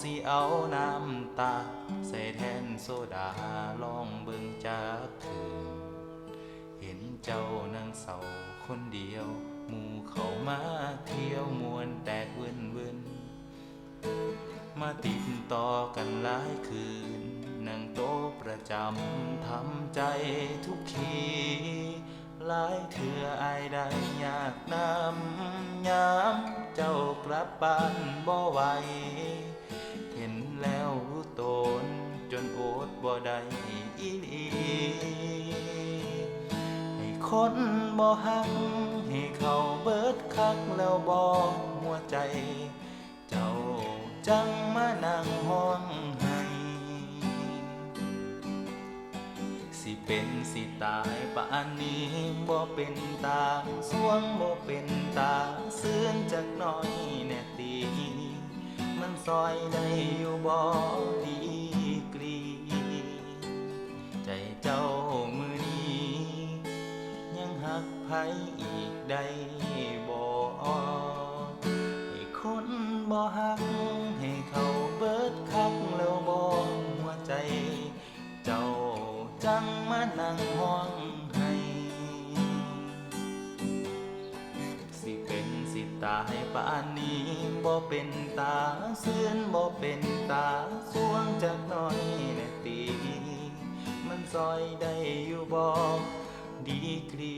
สิเอาน้ำตา ใส่แทนโซดาลองเบิ่งจากคืนเห็นเจ้านั่งเศร้าคนเดียว หมู่เขามาเที่ยวมวนแตกเวินเวินมาติดต่อกันหลายคืนนั่งโต๊ะประจำทำใจทุกที หลายเถื่ออายได้อยากนำยามเจ้าก ลับบ้านบ่ไหวเห็นแล้วรู้ตนจนโอดบ่ได้อีหลีให้คนบ่หักให้เขาเบิดคักแล้วบ่หัวใจ เจ้าจังมานั่งห้องให้สิเป็นสิตายปานนี้บ่เป็นตาสวงบ่เป็นตาเสื่อนจักหน่อย อยได้อยู่บ่ดีกรี ใจเจ้ามือนี้ ยังหักไผอีกได้บ่ให้คนบ่หัก ให้เขาเบิดคักแล้วบ่หัวใจ เจ้าจังมานั่งห้อง ตายป่านนี้บ่เป็นตาเสื่อนบ่เป็นตาสวงจากน้อยแน่ตี มันซอยได้อยู่บ่ดีกรี